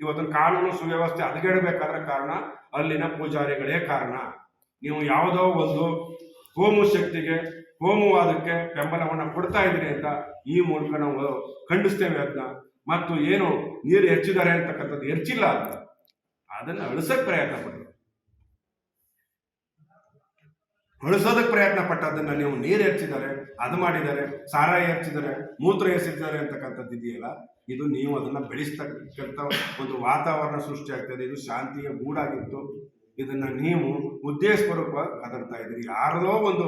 ಇವತ್ತಿನ ಕಾನೂನು ಸುವ್ಯವಸ್ಥೆ ಹದಗೆಡಬೇಕಾದ್ರೆ ಕಾರಣ ಅಲ್ಲಿನ ಪೂಜಾರಿಗಳೇ ಕಾರಣ. ನೀವು ಯಾವುದೋ ಒಂದು ಹೋಮು ಶಕ್ತಿಗೆ ಹೋಮವಾದಕ್ಕೆ ಬೆಂಬಲವನ್ನು ಕೊಡ್ತಾ ಇದ್ದೀರಿ ಅಂತ ಈ ಮೂಲಕ ನಾವು ಖಂಡಿಸ್ತೇವೆ ಅದನ್ನ. ಮತ್ತು ಏನು ನೀರು ಹೆಚ್ಚಿದ್ದಾರೆ ಅಂತಕ್ಕಂಥದ್ದು ಹೆಚ್ಚಿಲ್ಲ. ಅದನ್ನು ಅಳಿಸಕ್ ಪ್ರಯತ್ನ ಪಟ್ಟರು ಅಳಿಸೋದಕ್ಕೆ ಪ್ರಯತ್ನ ಪಟ್ಟದನ್ನ ನೀವು ನೀರು ಹೆಚ್ಚಿದ್ದಾರೆ ಅದು ಮಾಡಿದ್ದಾರೆ ಸಾರ ಹೆಚ್ಚಿದ್ದಾರೆ ಮೂತ್ರ ಎಸೆದಿದ್ದಾರೆ ಅಂತಕ್ಕಂಥದ್ದು ಇದೆಯಲ್ಲ? ಇದು ನೀವು ಅದನ್ನ ಬೆಳೆಸ್ತಕ್ಕಂಥ ಒಂದು ವಾತಾವರಣ ಸೃಷ್ಟಿ ಆಗ್ತದೆ, ಇದು ಶಾಂತಿಯ ಗೂಡಾಗಿತ್ತು. ಇದನ್ನ ನೀವು ಉದ್ದೇಶಪೂರ್ವಕವಾಗಿ ಕದರ್ತಾ ಇದ್ದೀರಿ. ಯಾರದೋ ಒಂದು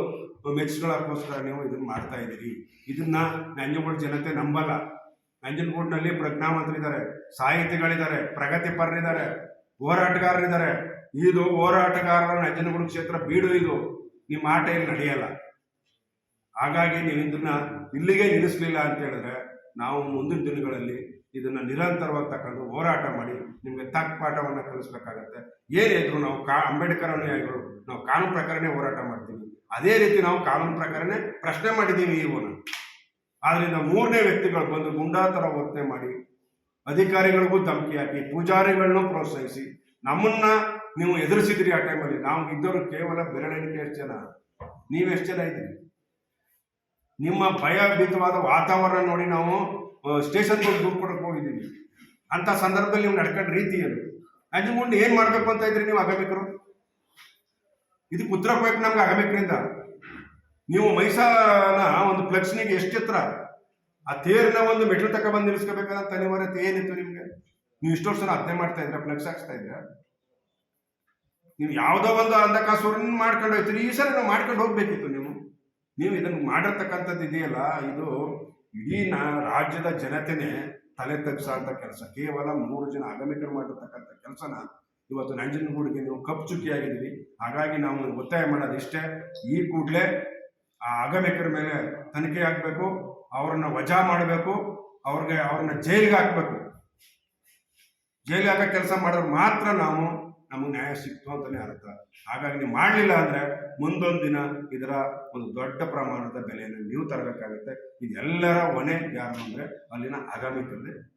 ಮೆಚ್ಚುಗಳಕ್ಕೋಸ್ಕರ ನೀವು ಇದನ್ನ ಮಾಡ್ತಾ ಇದ್ದೀರಿ. ಇದನ್ನ ನಂಜನಗೂಡು ಜನತೆ ನಂಬಲ್ಲ. ನಂಜನಗೂಡಿನಲ್ಲಿ ಪ್ರಜ್ಞಾವಂತರಿದ್ದಾರೆ, ಸಾಹಿತಿಗಳಿದ್ದಾರೆ, ಪ್ರಗತಿಪರರಿದ್ದಾರೆ, ಹೋರಾಟಗಾರರಿದ್ದಾರೆ. ಇದು ಹೋರಾಟಗಾರರ ನಂಜನಗೂಡು ಕ್ಷೇತ್ರ ಬೀಡು ಇದು. ನಿಮ್ಮ ಆಟ ಇಲ್ಲಿ ನಡೆಯಲ್ಲ? ಹಾಗಾಗಿ ನೀವು ಇದನ್ನ ಇಲ್ಲಿಗೆ ನಿಲ್ಲಿಸಲಿಲ್ಲ ಅಂತ ಹೇಳಿದ್ರೆ ನಾವು ಮುಂದಿನ ದಿನಗಳಲ್ಲಿ ಇದನ್ನ ನಿರಂತರವಾಗಿ ತಕೊಂಡು ಹೋರಾಟ ಮಾಡಿ ನಿಮಗೆ ತಕ್ಕ ಪಾಠವನ್ನು ಕಲಿಸ್ಬೇಕಾಗತ್ತೆ. ಏನಿದ್ರು ನಾವು ಕಾ, ಅಂಬೇಡ್ಕರ್ ಅನುಯಾಯಿಗಳು ನಾವು ಕಾನೂನು ಪ್ರಕಾರನೇ ಹೋರಾಟ ಮಾಡ್ತೀವಿ. ಅದೇ ರೀತಿ ನಾವು ಕಾನೂನು ಪ್ರಕಾರನೇ ಪ್ರಶ್ನೆ ಮಾಡಿದ್ದೀವಿ ಇವನ್ನ ಆದ್ರಿಂದ ಮೂರನೇ ವ್ಯಕ್ತಿಗಳು ಬಂದು ಗುಂಡಾ ಥರ ವರ್ತನೆ ಮಾಡಿ ಅಧಿಕಾರಿಗಳಿಗೂ ಧಮಕಿ ಹಾಕಿ, ಪೂಜಾರಿಗಳನ್ನೂ ಪ್ರೋತ್ಸಾಹಿಸಿ, ನಮ್ಮನ್ನ ನೀವು ಎದುರಿಸಿದ್ರಿ ಆ ಟೈಮಲ್ಲಿ ನಾವು ಇದ್ದವರು ಕೇವಲ ಬೆರಳೆಣಿಕೆ ಎಷ್ಟು ಜನ? ನೀವೆಷ್ಟು ಜನ ಇದ್ದೀರಿ? ನಿಮ್ಮ ಭಯಭೀತವಾದ ವಾತಾವರಣ ನೋಡಿ ನಾವು ಸ್ಟೇಷನ್ಗೆ ಹೋಗಿ ದುಡ್ಡು ಕೊಡಕ್ಕೆ ಹೋಗಿದ್ದೀವಿ. ಅಂತ ಸಂದರ್ಭದಲ್ಲಿ ನೀವು ನಡ್ಕೊಂಡ ರೀತಿ ಏನು? ಮುಂದೆ ಏನು ಮಾಡಬೇಕು ಅಂತ ಇದ್ರಿ ನೀವು ಆಗಬೇಕರು ಇದಕ್ಕೆ ಉತ್ತರ ಕೊಡಬೇಕು ನಮ್ಗೆ ಅಗಮಿಕರಿಂದ. ನೀವು ಮೈಸಾನ ಒಂದು ಫ್ಲೆಕ್ಸ್ನಿಗೆ ಎಷ್ಟು ಎತ್ತರ? ಆ ತೇರಿನ ಒಂದು ಮೆಟ್ಲು ತಕ ಬಂದು ನಿಲ್ಲಿಸ್ಕೋಬೇಕಾದಂತ ಅನಿವಾರ್ಯತೆ ಏನಿತ್ತು ನಿಮಗೆ? ನೀವು ಇಷ್ಟು ವರ್ಷ ಅಧ್ಯಯನ ಮಾಡ್ತಾ ಇದ್ರ ಫ್ಲೆಕ್ಸ್ ಹಾಕ್ಸ್ತಾ ಇದ್ರ ನೀವು ಯಾವುದೋ ಒಂದು ಅಂಧಕಾಸುರನ್ನ ಮಾಡ್ಕೊಂಡು ಹೋಗ್ತೀರಿ ಈ ಸಲ ನಾವು ಮಾಡ್ಕೊಂಡು ಹೋಗ್ಬೇಕಿತ್ತು ನೀವು. ನೀವು ಇದನ್ನು ಮಾಡಿರ್ತಕ್ಕಂಥದ್ದು ಇದೆಯಲ್ಲ, ಇದು ಇಡೀ ನಾ ರಾಜ್ಯದ ಜನತೆನೇ ತಲೆ ತಗ್ಸಂತ ಕೆಲಸ. ಕೇವಲ ಮೂರು ಜನ ಆಗಮಿಕರು ಮಾಡಿರ್ತಕ್ಕಂಥ ಕೆಲಸನ ಇವತ್ತು ನಂಜನಗೂಡಿಗೆ ನೀವು ಕಪ್ಪು ಚುಕ್ಕಿಯಾಗಿದ್ದೀರಿ. ಹಾಗಾಗಿ ನಾವು ಒತ್ತಾಯ ಮಾಡೋದು ಇಷ್ಟೇ. ಈ ಕೂಡಲೇ ಆ ಆಗಮಿಕರ ಮೇಲೆ ತನಿಖೆ ಆಗಬೇಕು, ಅವ್ರನ್ನ ವಜಾ ಮಾಡಬೇಕು, ಅವ್ರಿಗೆ ಅವ್ರನ್ನ ಜೈಲಿಗೆ ಹಾಕಬೇಕು. ಜೈಲಿಗೆ ಹಾಕೋ ಕೆಲಸ ಮಾಡೋರು ಮಾತ್ರ ನಾವು. ನಮಗೆ ನ್ಯಾಯ ಸಿಕ್ತು ಅಂತಲೇ ಅರ್ಥ. ಹಾಗಾಗಿ ನೀವು ಮಾಡಲಿಲ್ಲ ಅಂದರೆ ಮುಂದೊಂದು ದಿನ ಇದರ ಒಂದು ದೊಡ್ಡ ಪ್ರಮಾಣದ ಬೆಲೆಯನ್ನು ನೀವು ತರಬೇಕಾಗುತ್ತೆ. ಇದೆಲ್ಲರ ಹೊಣೆ ಯಾರು ಅಂದರೆ ಅಲ್ಲಿನ ಆಗಮಿಕರದೇ